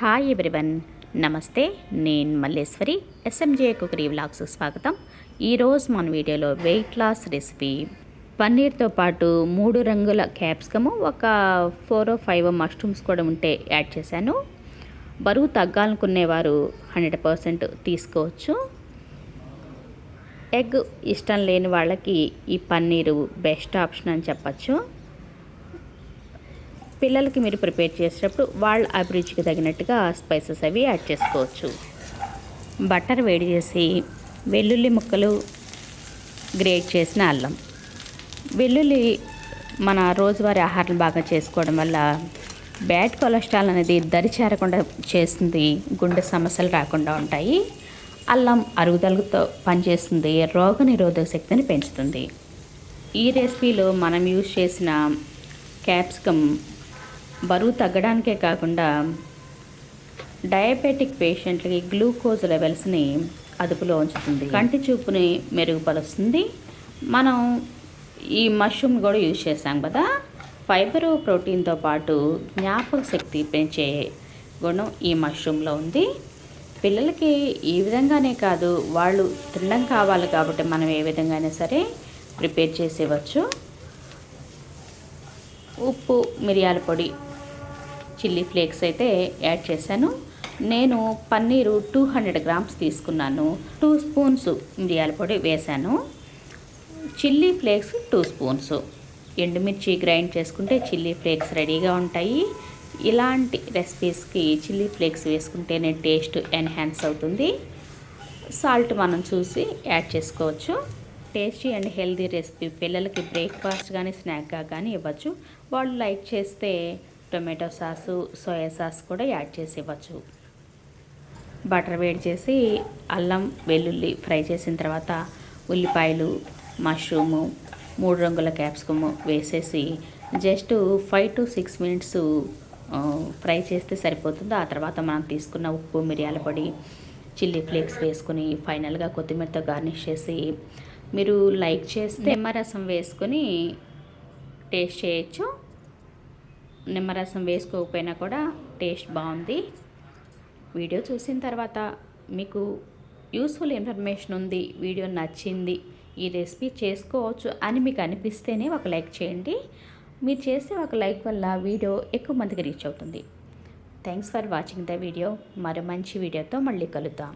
Hi everyone నమస్తే నేను Malleswari. SMJ cookery vlogs స్వాగతం. ఈరోజు మన వీడియోలో వెయిట్ లాస్ రెసిపీ పన్నీర్తో పాటు మూడు రంగుల క్యాప్సికము ఒక ఫోర్ ఫైవ్ మష్రూమ్స్ కూడా ఉంటే యాడ్ చేశాను. బరువు తగ్గాలనుకునేవారు హండ్రెడ్ పర్సెంట్ తీసుకోవచ్చు. ఎగ్ ఇష్టం లేని వాళ్ళకి ఈ పన్నీరు బెస్ట్ ఆప్షన్ అని చెప్పచ్చు. పిల్లలకి మీరు ప్రిపేర్ చేసేటప్పుడు వాళ్ళ అభిరుచికి తగినట్టుగా స్పైసెస్ అవి యాడ్ చేసుకోవచ్చు. బటర్ వేడి చేసి వెల్లుల్లి ముక్కలు గ్రేట్ చేసిన అల్లం. వెల్లుల్లి మన రోజువారీ ఆహారం బాగా చేసుకోవడం వల్ల బ్యాడ్ కొలెస్ట్రాల్ అనేది దరి చేరకుండా చేస్తుంది గుండె సమస్యలు రాకుండా ఉంటాయి. అల్లం అరుగుదలతో పనిచేస్తుంది రోగ నిరోధక శక్తిని పెంచుతుంది. ఈ రెసిపీలో మనం యూజ్ చేసిన క్యాప్సికమ్ బరువు తగ్గడానికే కాకుండా డయాబెటిక్ పేషెంట్లకి గ్లూకోజ్ లెవెల్స్ని అదుపులో ఉంచుతుంది. కంటి చూపుని మెరుగుపరుస్తుంది. మనం ఈ మష్రూమ్ కూడా యూజ్ చేసాం కదా. ఫైబర్ ప్రోటీన్తో పాటు జ్ఞాపక శక్తి పెంచే గుణం ఈ మష్రూమ్లో ఉంది. పిల్లలకి ఈ విధంగానే కాదు వాళ్ళు తినడం కావాలి కాబట్టి మనం ఏ విధంగానే సరే ప్రిపేర్ చేసేవచ్చు. ఉప్పు మిరియాల పొడి చిల్లీ ఫ్లేక్స్ అయితే యాడ్ చేశాను. నేను పన్నీరు టూ హండ్రెడ్ గ్రామ్స్ తీసుకున్నాను. టూ స్పూన్స్ మిరియాల పొడి వేశాను. Chilli flakes two spoons. ఎండుమిర్చి గ్రైండ్ చేసుకుంటే చిల్లీ ఫ్లేక్స్ రెడీగా ఉంటాయి. ఇలాంటి రెసిపీస్కి చిల్లీ ఫ్లేక్స్ వేసుకుంటేనే టేస్ట్ ఎన్హాన్స్ అవుతుంది. సాల్ట్ మనం చూసి యాడ్ చేసుకోవచ్చు. టేస్టీ అండ్ హెల్దీ రెసిపీ పిల్లలకి బ్రేక్ఫాస్ట్ కానీ స్నాక్గా కానీ ఇవ్వచ్చు. వాళ్ళు లైక్ చేస్తే టొమాటో సాసు సోయా సాస్ కూడా యాడ్ చేసి ఇవ్వచ్చు. బటర్ వేడి చేసి అల్లం వెల్లుల్లి ఫ్రై చేసిన తర్వాత ఉల్లిపాయలు మష్రూము మూడు రంగుల క్యాప్సికమ్ వేసేసి just five to six minutes fry చేస్తే సరిపోతుంది. ఆ తర్వాత మనం తీసుకున్న ఉప్పు మిరియాల పొడి చిల్లీ ఫ్లేక్స్ వేసుకొని ఫైనల్గా కొత్తిమీరతో గార్నిష్ చేసి మీరు లైక్ చేస్తే నిమ్మరసం వేసుకొని టేస్ట్ చేయొచ్చు. నిమ్మరసం వేసుకోకపోయినా కూడా టేస్ట్ బాగుంది. వీడియో చూసిన తర్వాత మీకు యూస్ఫుల్ ఇన్ఫర్మేషన్ ఉంది వీడియో నచ్చింది ఈ రెసిపీ చేసుకోవచ్చు అని మీకు అనిపిస్తేనే ఒక లైక్ చేయండి. మీరు చేసే ఒక లైక్ వల్ల వీడియో ఎక్కువ మందికి రీచ్ అవుతుంది. Thanks for watching the video. మరో మంచి వీడియోతో మళ్ళీ కలుద్దాం.